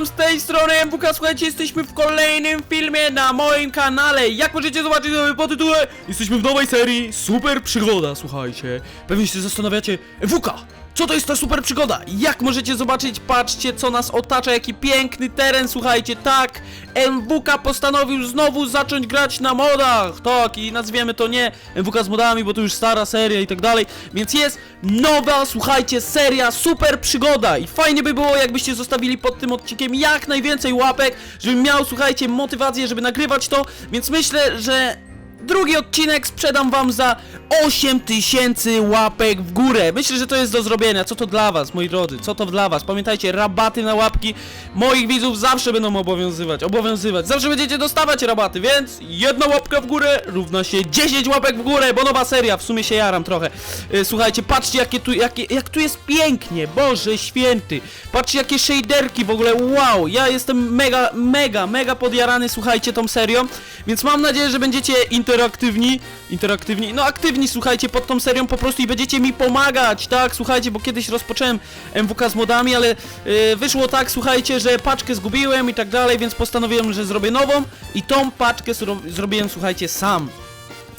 witam z tej strony MWK, słuchajcie, jesteśmy w kolejnym filmie na moim kanale. Jak możecie zobaczyć sobie po tytule, jesteśmy w nowej serii Super Przygoda, słuchajcie. Pewnie się zastanawiacie, MWK, co to jest ta super przygoda? Jak możecie zobaczyć, patrzcie co nas otacza, jaki piękny teren, słuchajcie, tak MWK postanowił znowu zacząć grać na modach, tak, i nazwiemy to nie MWK z modami, bo to już stara seria i tak dalej. Więc jest nowa, słuchajcie, seria super przygoda. I fajnie by było jakbyście zostawili pod tym odcinkiem jak najwięcej łapek, żebym miał, słuchajcie, motywację, żeby nagrywać to, więc myślę, że drugi odcinek sprzedam wam za 8000 łapek w górę. Myślę, że to jest do zrobienia. Co to dla was, moi drodzy? Co to dla was? Pamiętajcie, rabaty na łapki moich widzów zawsze będą obowiązywać. Obowiązywać. Zawsze będziecie dostawać rabaty, więc jedna łapka w górę równa się 10 łapek w górę, bo nowa seria. W sumie się jaram trochę. Yy, Słuchajcie, patrzcie jakie tu, jakie, jak tu jest pięknie. Boże święty. Patrzcie jakie shaderki w ogóle. Wow, ja jestem mega, mega, mega podjarany, słuchajcie, tą serią. Więc mam nadzieję, że będziecie interaktywni. Interaktywni, no aktywni, słuchajcie, pod tą serią po prostu i będziecie mi pomagać, tak? Słuchajcie, bo kiedyś rozpocząłem MWK z modami, ale yy, wyszło tak, słuchajcie, że paczkę zgubiłem i tak dalej, więc postanowiłem, że zrobię nową i tą paczkę zro zrobiłem, słuchajcie, sam.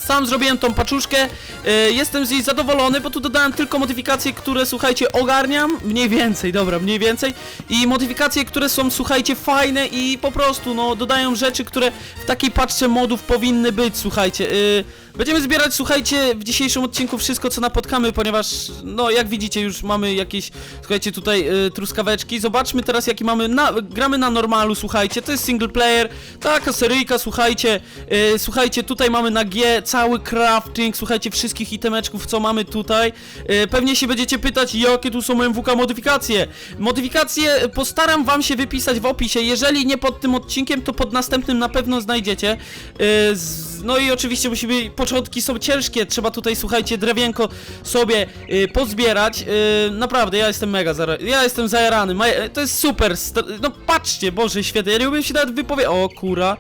Sam zrobiłem tą paczuszkę, e, jestem z niej zadowolony, bo tu dodałem tylko modyfikacje, które słuchajcie ogarniam, mniej więcej, dobra, mniej więcej. I modyfikacje, które są słuchajcie fajne i po prostu no dodają rzeczy, które w takiej paczce modów powinny być, słuchajcie. e, Będziemy zbierać, słuchajcie, w dzisiejszym odcinku wszystko, co napotkamy, ponieważ, no, jak widzicie, już mamy jakieś, słuchajcie, tutaj y, truskaweczki. Zobaczmy teraz, jaki mamy, na, gramy na normalu, słuchajcie, to jest single player, taka seryjka, słuchajcie, y, słuchajcie, tutaj mamy na G cały crafting, słuchajcie, wszystkich itemeczków, co mamy tutaj. Y, pewnie się będziecie pytać, jakie tu są MWK modyfikacje. Modyfikacje postaram wam się wypisać w opisie, jeżeli nie pod tym odcinkiem, to pod następnym na pewno znajdziecie. Y, z, no i oczywiście musimy, początki są ciężkie, trzeba tutaj, słuchajcie, drewienko sobie y, pozbierać. Y, naprawdę, ja jestem mega, zara- ja jestem zajarany, to jest super, no patrzcie, Boże świetnie, ja nie umiem się nawet wypowiedzieć, o kura,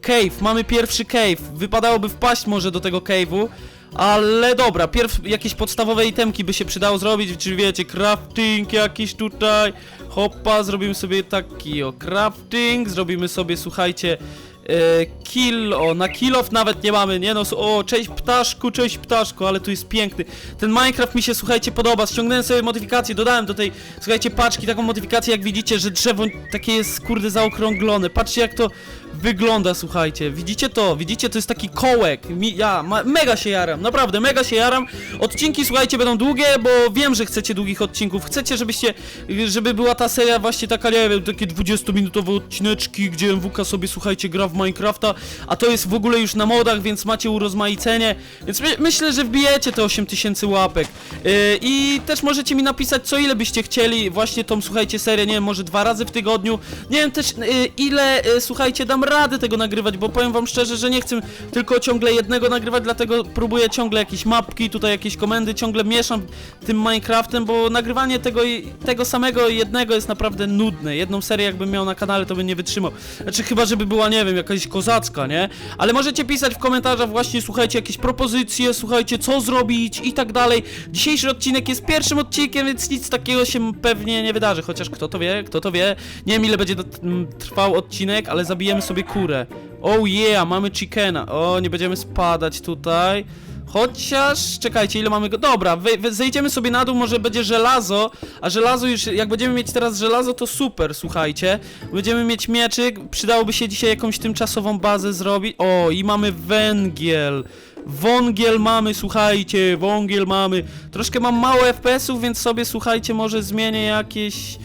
cave, mamy pierwszy cave, wypadałoby wpaść może do tego cave'u. Ale dobra, pierw jakieś podstawowe itemki by się przydało zrobić, czyli wiecie, crafting jakiś tutaj, hoppa, zrobimy sobie taki o crafting, zrobimy sobie, słuchajcie, kill, o, na kill off nawet nie mamy, nie no, o, cześć ptaszku, cześć ptaszku, ale tu jest piękny. Ten Minecraft mi się, słuchajcie, podoba, ściągnąłem sobie modyfikację, dodałem do tej, słuchajcie, paczki taką modyfikację, jak widzicie, że drzewo takie jest, kurde, zaokrąglone. Patrzcie, jak to wygląda, słuchajcie, widzicie to, widzicie, to jest taki kołek, mi, ja mega się jaram, naprawdę, mega się jaram. Odcinki, słuchajcie, będą długie, bo wiem, że chcecie długich odcinków, chcecie, żebyście, żeby była ta seria właśnie taka, nie wiem, takie 20-minutowe odcineczki, gdzie MWK sobie, słuchajcie, gra w Minecrafta, a to jest w ogóle już na modach, więc macie urozmaicenie, więc my, myślę, że wbijecie te 8000 łapek. Yy, I też możecie mi napisać, co ile byście chcieli. Właśnie tą, słuchajcie, serię, nie wiem, może dwa razy w tygodniu, nie wiem też, yy, ile, yy, słuchajcie, dam radę tego nagrywać, bo powiem wam szczerze, że nie chcę tylko ciągle jednego nagrywać, dlatego próbuję ciągle jakieś mapki, tutaj jakieś komendy, ciągle mieszam tym Minecraftem, bo nagrywanie tego, tego samego jednego jest naprawdę nudne. Jedną serię jakbym miał na kanale, to bym nie wytrzymał. Znaczy chyba, żeby była, nie wiem, jakaś kozacka, nie? Ale możecie pisać w komentarzach właśnie, słuchajcie, jakieś propozycje, słuchajcie, co zrobić i tak dalej. Dzisiejszy odcinek jest pierwszym odcinkiem, więc nic takiego się pewnie nie wydarzy, chociaż kto to wie, kto to wie. Nie wiem, ile będzie trwał odcinek, ale zabijemy sobie kurę. Oh yeah, mamy chickena. O, nie będziemy spadać tutaj. Chociaż, czekajcie, ile mamy go? Dobra, wy, wy, zejdziemy sobie na dół, może będzie żelazo, a żelazo już, jak będziemy mieć teraz żelazo, to super, słuchajcie. Będziemy mieć mieczyk, przydałoby się dzisiaj jakąś tymczasową bazę zrobić. O, i mamy węgiel. Wągiel mamy, słuchajcie, wągiel mamy. Troszkę mam mało FPS-ów, więc sobie, słuchajcie, może zmienię jakieś...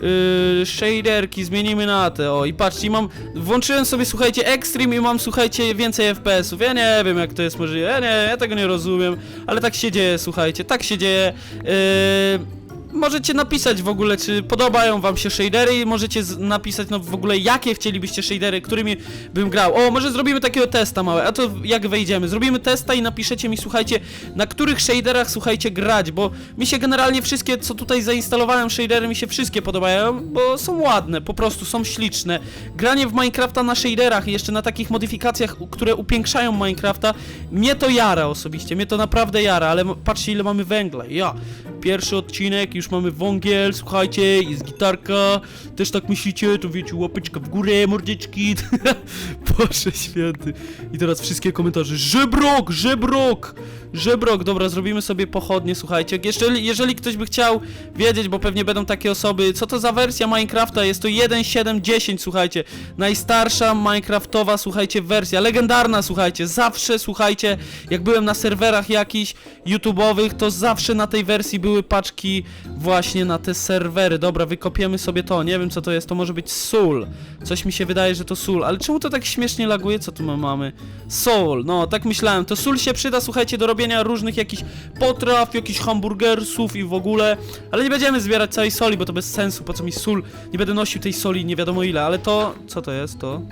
Yy, shaderki, zmienimy na te, o i patrzcie, mam, włączyłem sobie, słuchajcie, Extreme i mam, słuchajcie, więcej FPS-ów, ja nie wiem jak to jest możliwe, ja nie, ja tego nie rozumiem, ale tak się dzieje, słuchajcie, tak się dzieje, yy, Możecie napisać w ogóle, czy podobają wam się shadery możecie napisać no w ogóle jakie chcielibyście shadery, którymi bym grał. O, może zrobimy takiego testa małe, a to jak wejdziemy? Zrobimy testa i napiszecie mi, słuchajcie, na których shaderach, słuchajcie, grać, bo mi się generalnie wszystkie, co tutaj zainstalowałem shadery, mi się wszystkie podobają, bo są ładne, po prostu są śliczne. Granie w Minecrafta na shaderach i jeszcze na takich modyfikacjach, które upiększają Minecrafta, mnie to jara osobiście, mnie to naprawdę jara, ale patrzcie ile mamy węgla, ja. Pierwszy odcinek, już mamy wągiel, słuchajcie, jest gitarka, też tak myślicie, to wiecie, łapeczka w górę, mordeczki, Boże święty. I teraz wszystkie komentarze, żebrok, żebrok, żebrok, dobra, zrobimy sobie pochodnie, słuchajcie, jeżeli, jeżeli ktoś by chciał wiedzieć, bo pewnie będą takie osoby, co to za wersja Minecrafta, jest to 1.7.10, słuchajcie, najstarsza Minecraftowa, słuchajcie, wersja, legendarna, słuchajcie, zawsze, słuchajcie, jak byłem na serwerach jakichś YouTube'owych, to zawsze na tej wersji były paczki właśnie na te serwery, dobra, wykopiemy sobie to, nie wiem co to jest, to może być sól, coś mi się wydaje, że to sól, ale czemu to tak śmiesznie laguje, co tu my mamy? Sól, no, tak myślałem, to sól się przyda, słuchajcie, do robienia różnych jakichś potraw, jakichś hamburgersów i w ogóle, ale nie będziemy zbierać całej soli, bo to bez sensu, po co mi sól, nie będę nosił tej soli nie wiadomo ile, ale to, co to jest, to?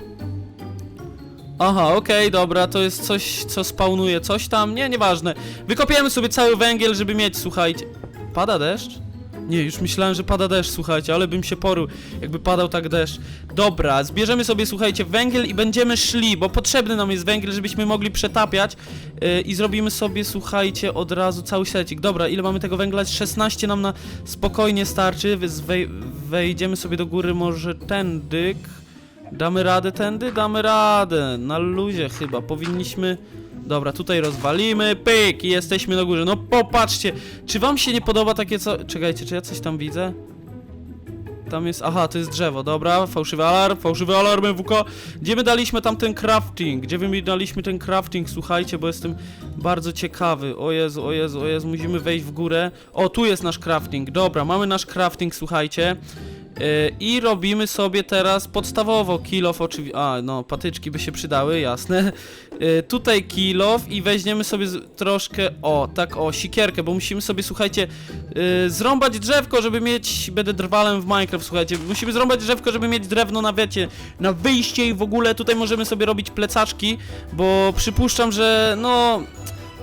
Aha, okej, dobra, to jest coś, co spawnuje coś tam, nie, nieważne. Wykopiemy sobie cały węgiel, żeby mieć, słuchajcie. Pada deszcz? Nie, już myślałem, że pada deszcz, słuchajcie, ale bym się porył, jakby padał tak deszcz. Dobra, zbierzemy sobie, słuchajcie, węgiel i będziemy szli, bo potrzebny nam jest węgiel, żebyśmy mogli przetapiać yy, i zrobimy sobie, słuchajcie, od razu cały secik. Dobra, ile mamy tego węgla? 16 nam na spokojnie starczy, zwej- wejdziemy sobie do góry może tędy. Damy radę tędy? Damy radę. Na luzie chyba. Powinniśmy... Dobra, tutaj rozwalimy, pyk i jesteśmy na górze. No popatrzcie, czy wam się nie podoba takie co... Czekajcie, czy ja coś tam widzę? Tam jest... Aha, to jest drzewo, dobra, fałszywy alarm, fałszywy alarm, MWK. Gdzie my daliśmy tam ten crafting? Gdzie my daliśmy ten crafting, słuchajcie, bo jestem bardzo ciekawy. O Jezu, o Jezu, o Jezu, musimy wejść w górę. O, tu jest nasz crafting, dobra, mamy nasz crafting, słuchajcie. Yy, I robimy sobie teraz podstawowo kilof oczywiście. A, no, patyczki by się przydały, jasne. Yy, tutaj kilof i weźmiemy sobie troszkę. O, tak, o, sikierkę, bo musimy sobie, słuchajcie, yy, zrąbać drzewko, żeby mieć. Będę drwalem w Minecraft, słuchajcie. Musimy zrąbać drzewko, żeby mieć drewno na wiecie, na wyjście i w ogóle tutaj możemy sobie robić plecaczki, bo przypuszczam, że no.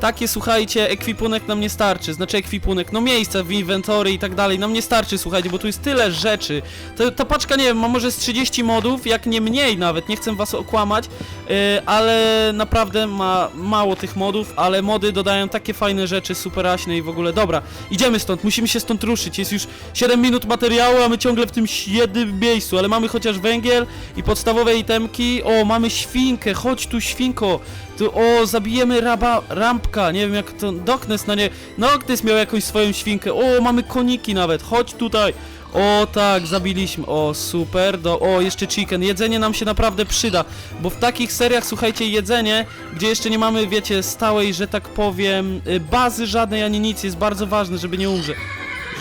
Takie, słuchajcie, ekwipunek nam nie starczy, znaczy ekwipunek, no miejsca w inwentory i tak dalej, nam nie starczy, słuchajcie, bo tu jest tyle rzeczy. Ta paczka, nie wiem, ma może z 30 modów, jak nie mniej nawet, nie chcę was okłamać, yy, ale naprawdę ma mało tych modów, ale mody dodają takie fajne rzeczy, superaśne i w ogóle, dobra, idziemy stąd, musimy się stąd ruszyć, jest już 7 minut materiału, a my ciągle w tym jednym miejscu, ale mamy chociaż węgiel i podstawowe itemki, o, mamy świnkę, chodź tu świnko, tu, o, zabijemy raba, rampka, nie wiem jak to, Doknes na nie, Noctis miał jakąś swoją świnkę, o, mamy koniki nawet, chodź tutaj, o tak, zabiliśmy, o super, do, o, jeszcze chicken, jedzenie nam się naprawdę przyda, bo w takich seriach, słuchajcie, jedzenie, gdzie jeszcze nie mamy, wiecie, stałej, że tak powiem, y, bazy żadnej ani nic, jest bardzo ważne, żeby nie umrzeć,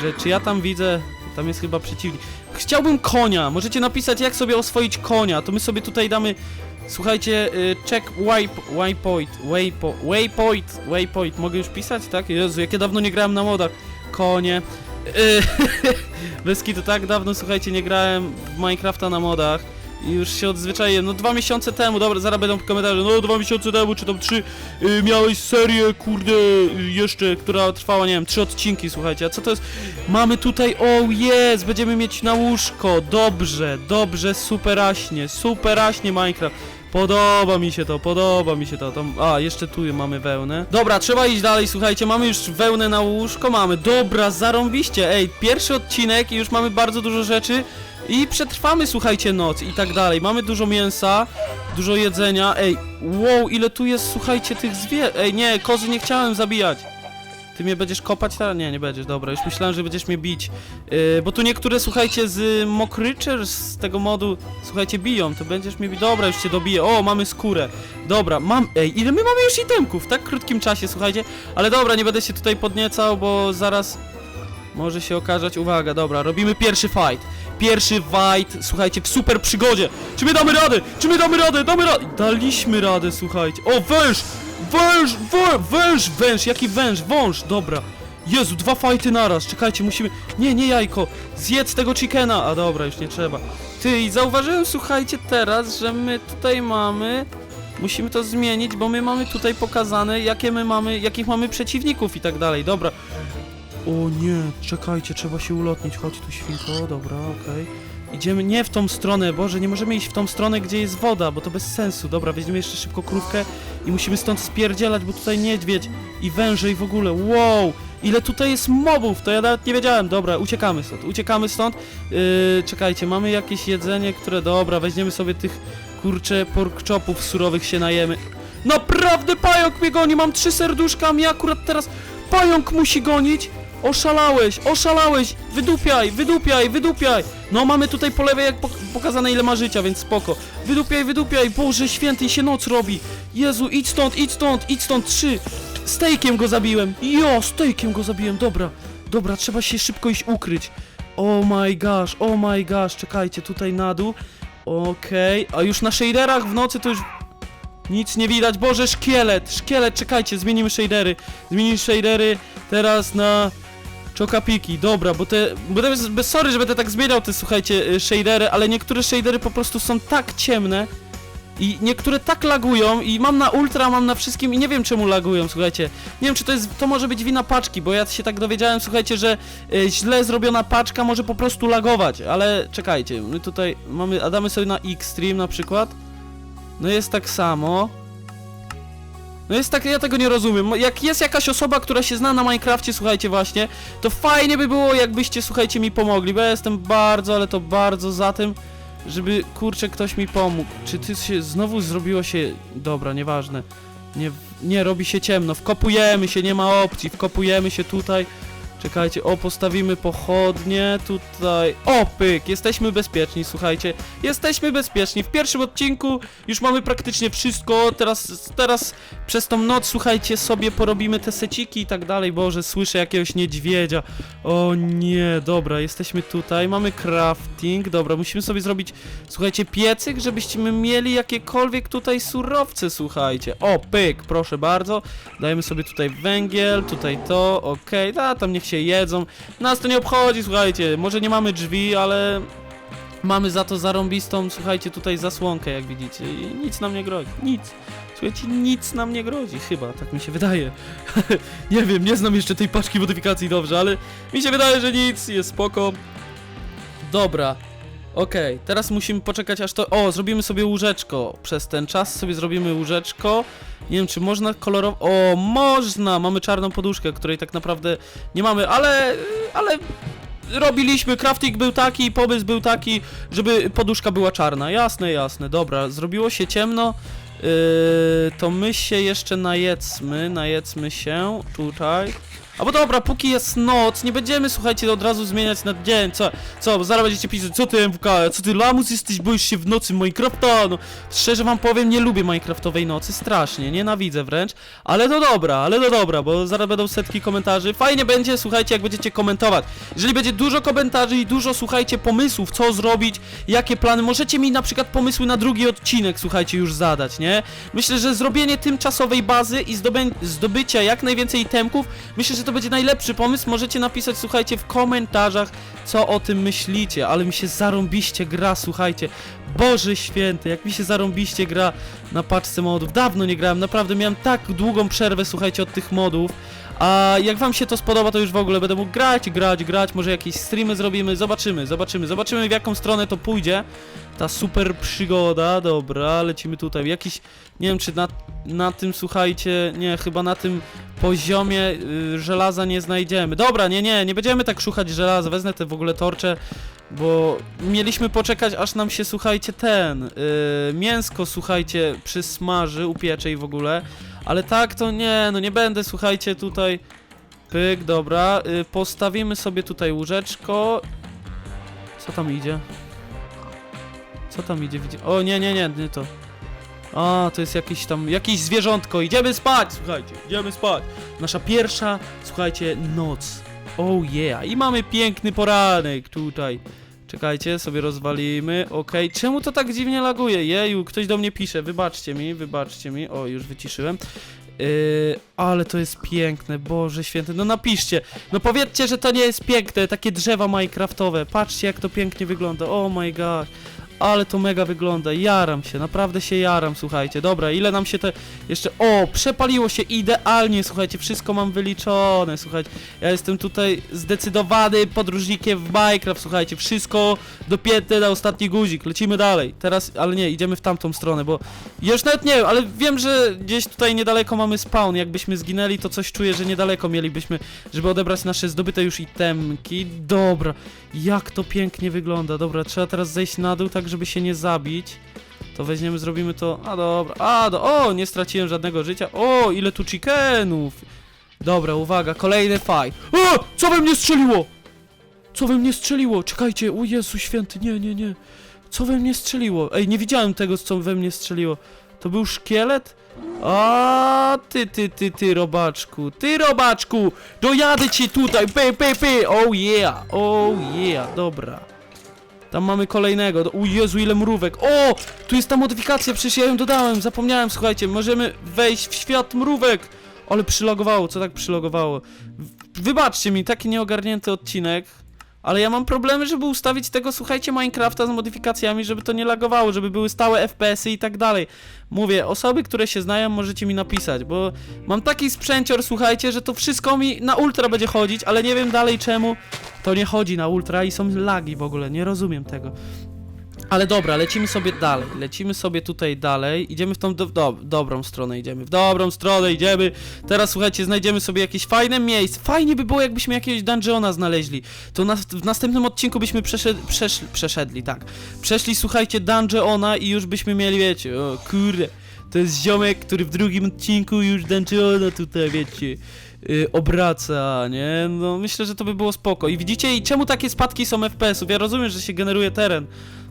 że, czy ja tam widzę, tam jest chyba przeciwnik, chciałbym konia, możecie napisać jak sobie oswoić konia, to my sobie tutaj damy Słuchajcie, y, check waypoint, waypo, waypoint, waypoint, mogę już pisać, tak? Jezu, jakie dawno nie grałem na modach. Konie. Y, Bez kitu, tak dawno, słuchajcie, nie grałem w Minecrafta na modach. I już się odzwyczaiłem, no dwa miesiące temu, dobra, zaraz będą komentarze, no dwa miesiące temu, czy tam trzy, y, miałeś serię, kurde, y, jeszcze, która trwała, nie wiem, trzy odcinki, słuchajcie, a co to jest? Mamy tutaj, o jest, będziemy mieć na łóżko, dobrze, dobrze, superaśnie, superaśnie Minecraft. Podoba mi się to, podoba mi się to. Tam, a, jeszcze tu mamy wełnę. Dobra, trzeba iść dalej, słuchajcie, mamy już wełnę na łóżko, mamy. Dobra, zarąbiście, ej, pierwszy odcinek i już mamy bardzo dużo rzeczy i przetrwamy, słuchajcie, noc i tak dalej. Mamy dużo mięsa, dużo jedzenia, ej, wow, ile tu jest, słuchajcie, tych zwier... Ej, nie, kozy nie chciałem zabijać. Ty mnie będziesz kopać teraz? Nie, nie będziesz, dobra, już myślałem, że będziesz mnie bić. Yy, bo tu niektóre, słuchajcie, z Mokryczer, z tego modu, słuchajcie, biją, to będziesz mnie bić. Dobra, już cię dobiję. O, mamy skórę. Dobra, mam, ej, ile my mamy już itemków w tak krótkim czasie, słuchajcie. Ale dobra, nie będę się tutaj podniecał, bo zaraz może się okazać, uwaga, dobra, robimy pierwszy fight. Pierwszy fight, słuchajcie, w super przygodzie. Czy my damy radę? Czy my damy radę? Damy radę! Daliśmy radę, słuchajcie. O, węż! Węż! Wę, węż! Węż! Jaki węż? Wąż! Dobra. Jezu, dwa fajty naraz. Czekajcie, musimy... Nie, nie jajko. Zjedz tego chickena. A dobra, już nie trzeba. Ty, i zauważyłem, słuchajcie, teraz, że my tutaj mamy... Musimy to zmienić, bo my mamy tutaj pokazane, jakie my mamy, jakich mamy przeciwników i tak dalej. Dobra. O nie, czekajcie, trzeba się ulotnić. Chodź tu, świnko. Dobra, okej. Idziemy nie w tą stronę, Boże, nie możemy iść w tą stronę, gdzie jest woda, bo to bez sensu. Dobra, weźmiemy jeszcze szybko krówkę i musimy stąd spierdzielać, bo tutaj niedźwiedź i węże i w ogóle, wow! ile tutaj jest mobów, to ja nawet nie wiedziałem. Dobra, uciekamy stąd, uciekamy stąd. Yy, czekajcie, mamy jakieś jedzenie, które, dobra, weźmiemy sobie tych, kurcze, pork chopów surowych się najemy. Naprawdę pająk mnie goni, mam trzy serduszka, mnie akurat teraz pająk musi gonić. Oszalałeś, oszalałeś, wydupiaj, wydupiaj, wydupiaj. No mamy tutaj po lewej jak pok- pokazane ile ma życia, więc spoko. Wydupiaj, wydupiaj, Boże święty, się noc robi. Jezu, idź stąd, idź stąd, idź stąd, trzy. Stejkiem go zabiłem. Jo, stejkiem go zabiłem, dobra. Dobra, trzeba się szybko iść ukryć. Oh my gosh, oh my gosh, czekajcie, tutaj na dół. Okej, a już na shaderach w nocy to już nic nie widać. Boże, szkielet, szkielet, czekajcie, zmienimy shadery. Zmienimy shadery teraz na czokapiki. Dobra, bo te, bo jest, bez sorry, że będę tak zmieniał te, słuchajcie, y, shadery, ale niektóre shadery po prostu są tak ciemne i niektóre tak lagują i mam na ultra, mam na wszystkim i nie wiem czemu lagują, słuchajcie. Nie wiem, czy to jest, to może być wina paczki, bo ja się tak dowiedziałem, słuchajcie, że y, źle zrobiona paczka może po prostu lagować, ale czekajcie, my tutaj mamy, damy sobie na Xtreme na przykład. No jest tak samo. No jest tak, ja tego nie rozumiem. Jak jest jakaś osoba, która się zna na Minecrafcie, słuchajcie właśnie, to fajnie by było, jakbyście, słuchajcie, mi pomogli, bo ja jestem bardzo, ale to bardzo za tym, żeby, kurczę, ktoś mi pomógł. Czy ty się, znowu zrobiło się, dobra, nieważne. Nie, nie, robi się ciemno, wkopujemy się, nie ma opcji, wkopujemy się tutaj. Czekajcie, o, postawimy pochodnie tutaj. O, pyk, jesteśmy bezpieczni, słuchajcie. Jesteśmy bezpieczni. W pierwszym odcinku już mamy praktycznie wszystko. Teraz, teraz przez tą noc, słuchajcie, sobie porobimy te seciki i tak dalej. Boże, słyszę jakiegoś niedźwiedzia. O nie, dobra, jesteśmy tutaj. Mamy crafting. Dobra, musimy sobie zrobić, słuchajcie, piecyk, żebyśmy mieli jakiekolwiek tutaj surowce, słuchajcie. O, pyk, proszę bardzo. Dajemy sobie tutaj węgiel, tutaj to, okej, okay. tam niech się jedzą. Nas to nie obchodzi, słuchajcie, może nie mamy drzwi, ale mamy za to zarąbistą, słuchajcie, tutaj zasłonkę, jak widzicie i nic nam nie grozi, nic. Słuchajcie, nic nam nie grozi, chyba, tak mi się wydaje. nie wiem, nie znam jeszcze tej paczki modyfikacji dobrze, ale mi się wydaje, że nic, jest spoko. Dobra, okej, teraz musimy poczekać aż to... O, zrobimy sobie łóżeczko. Przez ten czas sobie zrobimy łóżeczko. Nie wiem, czy można kolorowo... O, można! Mamy czarną poduszkę, której tak naprawdę nie mamy, ale... ale... Robiliśmy, crafting był taki, pomysł był taki, żeby poduszka była czarna. Jasne, jasne, dobra, zrobiło się ciemno. Yy, to my się jeszcze najedzmy, najedzmy się tutaj. A bo dobra, póki jest noc, nie będziemy, słuchajcie, od razu zmieniać na dzień, co, co, bo zaraz będziecie pisać, co ty MWK, co ty lamus jesteś, boisz się w nocy Minecrafta, no, szczerze wam powiem, nie lubię Minecraftowej nocy, strasznie, nienawidzę wręcz, ale to dobra, ale to dobra, bo zaraz będą setki komentarzy, fajnie będzie, słuchajcie, jak będziecie komentować, jeżeli będzie dużo komentarzy i dużo, słuchajcie, pomysłów, co zrobić, jakie plany, możecie mi na przykład pomysły na drugi odcinek, słuchajcie, już zadać, nie? Myślę, że zrobienie tymczasowej bazy i zdobycia jak najwięcej itemków, myślę, że to będzie najlepszy pomysł. Możecie napisać, słuchajcie, w komentarzach, co o tym myślicie. Ale mi się zarąbiście gra, słuchajcie. Boże święty, jak mi się zarąbiście gra na paczce modów. Dawno nie grałem, naprawdę miałem tak długą przerwę, słuchajcie, od tych modów. A jak wam się to spodoba, to już w ogóle będę mógł grać, grać, grać, może jakieś streamy zrobimy, zobaczymy, zobaczymy, zobaczymy w jaką stronę to pójdzie. Ta super przygoda, dobra, lecimy tutaj. Jakiś, nie wiem czy na, na tym, słuchajcie, nie, chyba na tym poziomie y, żelaza nie znajdziemy. Dobra, nie, nie, nie będziemy tak szukać żelaza, wezmę te w ogóle torcze, bo mieliśmy poczekać, aż nam się, słuchajcie, ten, y, mięsko, słuchajcie, przysmaży, upiecze i w ogóle. Ale tak to nie, no nie będę, słuchajcie, tutaj... Pyk, dobra, y, postawimy sobie tutaj łóżeczko. Co tam idzie? Co tam idzie? Widzi... O, nie, nie, nie, nie to. A, to jest jakieś tam, jakieś zwierzątko. Idziemy spać, słuchajcie, idziemy spać. Nasza pierwsza, słuchajcie, noc. Oh yeah. I mamy piękny poranek tutaj. Czekajcie, sobie rozwalimy, okej. Czemu to tak dziwnie laguje? Jeju, ktoś do mnie pisze, wybaczcie mi, wybaczcie mi. O, już wyciszyłem. Yy, ale to jest piękne, Boże święty, no napiszcie, no powiedzcie, że to nie jest piękne, takie drzewa minecraftowe, patrzcie jak to pięknie wygląda, oh my god, Ale to mega wygląda, jaram się, naprawdę się jaram, słuchajcie. Dobra, ile nam się te jeszcze... O, przepaliło się idealnie, słuchajcie, wszystko mam wyliczone, słuchajcie. Ja jestem tutaj zdecydowany podróżnikiem w Minecraft, słuchajcie, wszystko dopięte na ostatni guzik. Lecimy dalej. Teraz, ale nie, idziemy w tamtą stronę, bo już nawet nie ale wiem, że gdzieś tutaj niedaleko mamy spawn. Jakbyśmy zginęli, to coś czuję, że niedaleko mielibyśmy, żeby odebrać nasze zdobyte już itemki. Dobra, jak to pięknie wygląda. Dobra, trzeba teraz zejść na dół, tak żeby się nie zabić. To weźmiemy, zrobimy to. A dobra, a do, o, nie straciłem żadnego życia. O, ile tu chickenów. Dobra, uwaga, kolejny fight. O, co we mnie strzeliło? Co we mnie strzeliło? Czekajcie, o Jezu święty, nie, nie, nie. Co we mnie strzeliło? Ej, nie widziałem tego, co we mnie strzeliło. To był szkielet? A ty, ty, ty, ty, robaczku, ty, robaczku! Dojadę ci tutaj, py, py, py! Oh yeah, oh yeah, dobra. Tam mamy kolejnego. O Jezu, ile mrówek. O! Tu jest ta modyfikacja, przecież ja ją dodałem, zapomniałem, słuchajcie, możemy wejść w świat mrówek. Ale przylogowało, co tak przylogowało? Wybaczcie mi, taki nieogarnięty odcinek. Ale ja mam problemy, żeby ustawić tego, słuchajcie, Minecrafta z modyfikacjami, żeby to nie lagowało, żeby były stałe FPS-y i tak dalej. Mówię, osoby, które się znają, możecie mi napisać, bo mam taki sprzęcior, słuchajcie, że to wszystko mi na ultra będzie chodzić, ale nie wiem dalej czemu to nie chodzi na ultra i są lagi w ogóle, nie rozumiem tego. Ale dobra, lecimy sobie dalej, lecimy sobie tutaj dalej, idziemy w tą do, do, dobrą stronę, idziemy w dobrą stronę, idziemy. Teraz słuchajcie, znajdziemy sobie jakieś fajne miejsce. Fajnie by było, jakbyśmy jakiegoś dungeona znaleźli. To na, w następnym odcinku byśmy przeszedł, przeszli, przeszedli, tak. Przeszli, słuchajcie, dungeona i już byśmy mieli, wiecie, o kurde, to jest ziomek, który w drugim odcinku już dungeona tutaj, wiecie, y, obraca, nie? No myślę, że to by było spoko. I widzicie, i czemu takie spadki są FPS-ów? Ja rozumiem, że się generuje teren,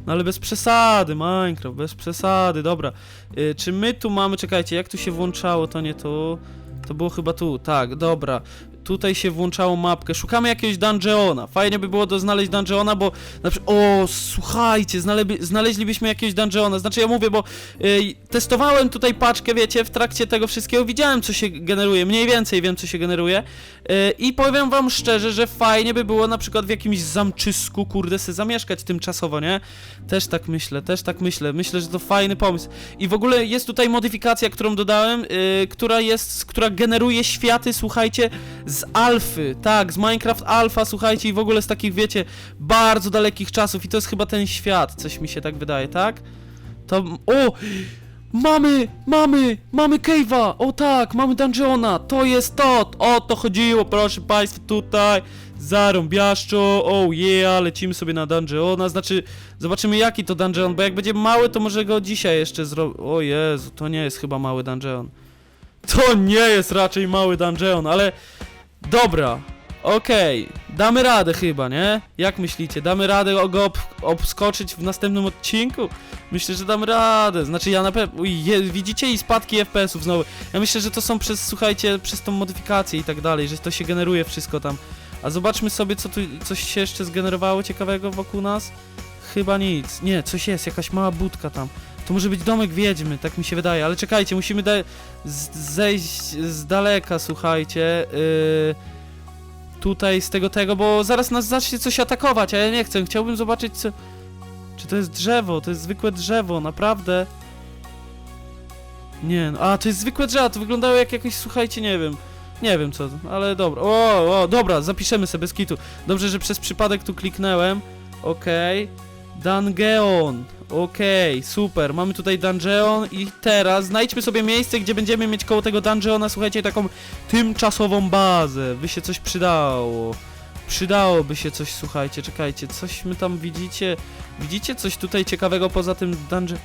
no ale bez przesady, Minecraft, bez przesady, dobra. Y, czy my tu mamy, czekajcie, jak tu się włączało, to nie tu. To było chyba tu, tak, dobra. Tutaj się włączało mapkę. Szukamy jakiegoś dungeona. Fajnie by było do znaleźć dungeona, bo na przykład. O, słuchajcie, znale- znaleźlibyśmy jakiegoś dungeona. Znaczy ja mówię, bo testowałem tutaj paczkę, wiecie, w trakcie tego wszystkiego widziałem, co się generuje. Mniej więcej wiem, co się generuje. I powiem wam szczerze, że fajnie by było na przykład w jakimś zamczysku, kurde, se zamieszkać tymczasowo, nie? Też tak myślę, też tak myślę. Myślę, że to fajny pomysł. I w ogóle jest tutaj modyfikacja, którą dodałem, y, która jest, która generuje światy, słuchajcie, alfy. Tak, z Minecraft Alpha, słuchajcie, i w ogóle z takich, wiecie, bardzo dalekich czasów. I to jest chyba ten świat, coś mi się tak wydaje, tak? To. O! Mamy, mamy, mamy cave'a, o tak, mamy dungeona, to jest to, o to chodziło, proszę państwa, tutaj, zarąbiaszczo, oh yeah, lecimy sobie na dungeona, znaczy, zobaczymy jaki to dungeon, bo jak będzie mały, to może go dzisiaj jeszcze zrobić, o Jezu, to nie jest chyba mały dungeon, to nie jest raczej mały dungeon, ale, dobra, okej, damy radę chyba, nie? Jak myślicie, damy radę go ob obskoczyć w następnym odcinku? Myślę, że dam radę. Znaczy ja na pewno. Widzicie i spadki FPS-ów znowu. Ja myślę, że to są przez, słuchajcie, przez tą modyfikację i tak dalej, że to się generuje wszystko tam. A zobaczmy sobie, co tu coś się jeszcze zgenerowało ciekawego wokół nas. Chyba nic. Nie, coś jest, jakaś mała budka tam. To może być domek wiedźmy, tak mi się wydaje, ale czekajcie, musimy z- zejść z daleka, słuchajcie. Yy, tutaj z tego tego, bo zaraz nas zacznie coś atakować, a ja nie chcę. Chciałbym zobaczyć, co. Czy to jest drzewo? To jest zwykłe drzewo, naprawdę. Nie, no, a to jest zwykłe drzewo, to wyglądało jak jakieś, słuchajcie, nie wiem. Nie wiem co, ale dobra. O, o, dobra, zapiszemy sobie bez kitu. Dobrze, że przez przypadek tu kliknęłem. Okej. Dungeon. Okej, super. Mamy tutaj dungeon i teraz znajdźmy sobie miejsce, gdzie będziemy mieć koło tego dungeona, słuchajcie, taką tymczasową bazę. By się coś przydało. Przydałoby się coś, słuchajcie, czekajcie, coś my tam widzicie? Widzicie coś tutaj ciekawego poza tym dungeon?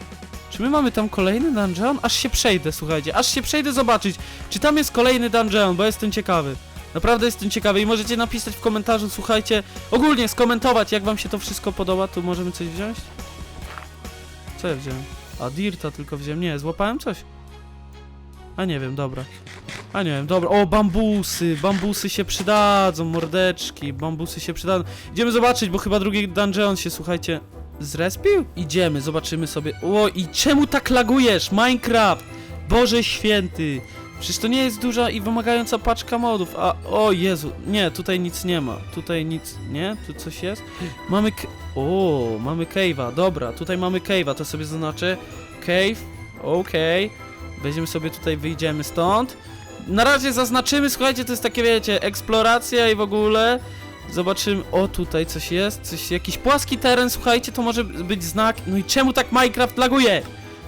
Czy my mamy tam kolejny dungeon? Aż się przejdę, słuchajcie, aż się przejdę zobaczyć, czy tam jest kolejny dungeon, bo jestem ciekawy. Naprawdę jestem ciekawy i możecie napisać w komentarzu, słuchajcie, ogólnie skomentować, jak wam się to wszystko podoba, tu możemy coś wziąć? Co ja wziąłem? A, Dirta tylko wziąłem, nie, złapałem coś? A nie wiem, dobra. A nie wiem, dobra. O, bambusy! Bambusy się przydadzą, mordeczki. Bambusy się przydadzą. Idziemy zobaczyć, bo chyba drugi dungeon się, słuchajcie, zrespił? Idziemy, zobaczymy sobie. O, i czemu tak lagujesz? Minecraft! Boże święty! Przecież to nie jest duża i wymagająca paczka modów, a o Jezu, nie, tutaj nic nie ma, tutaj nic, nie? Tu coś jest? Mamy. O, mamy cave'a, dobra, tutaj mamy cave'a, to sobie zaznaczę. Cave, okej. Weźmiemy sobie tutaj, wyjdziemy stąd. Na razie zaznaczymy, słuchajcie, to jest takie, wiecie, eksploracja i w ogóle. Zobaczymy, o tutaj coś jest, coś, jakiś płaski teren, słuchajcie, to może być znak. No i czemu tak Minecraft laguje?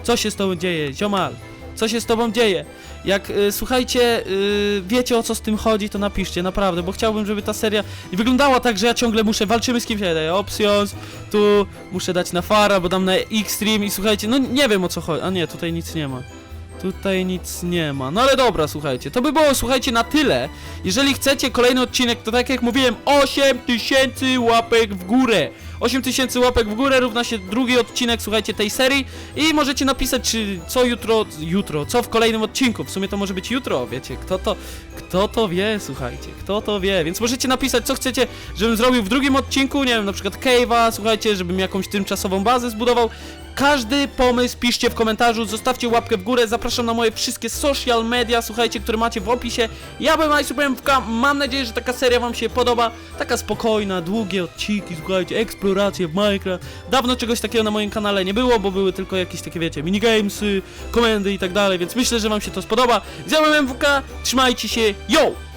Co się z tobą dzieje, ziomal? Co się z tobą dzieje? Jak, y, słuchajcie, y, wiecie o co z tym chodzi, to napiszcie, naprawdę, bo chciałbym, żeby ta seria nie wyglądała tak, że ja ciągle muszę, walczymy z kimś, ja daję options, tu muszę dać na fara, bo dam na extreme i słuchajcie, no nie wiem o co chodzi, a nie, tutaj nic nie ma. Tutaj nic nie ma. No ale dobra, słuchajcie. To by było, słuchajcie, na tyle. Jeżeli chcecie kolejny odcinek, to tak jak mówiłem, 8000 łapek w górę. 8000 łapek w górę równa się drugi odcinek, słuchajcie, tej serii. I możecie napisać, czy co jutro, jutro, co w kolejnym odcinku. W sumie to może być jutro, wiecie, kto to, kto to wie, słuchajcie, kto to wie. Więc możecie napisać, co chcecie, żebym zrobił w drugim odcinku, nie wiem, na przykład Cave'a, słuchajcie, żebym jakąś tymczasową bazę zbudował. Każdy pomysł piszcie w komentarzu, zostawcie łapkę w górę, zapraszam na moje wszystkie social media, słuchajcie, które macie w opisie. Ja bym ISUPMFK, mam nadzieję, że taka seria wam się podoba, taka spokojna, długie odcinki, słuchajcie, eksploracje w Minecraft. Dawno czegoś takiego na moim kanale nie było, bo były tylko jakieś takie, wiecie, minigamesy, komendy i tak dalej, więc myślę, że wam się to spodoba. Z ja byłem MWK, trzymajcie się, yo!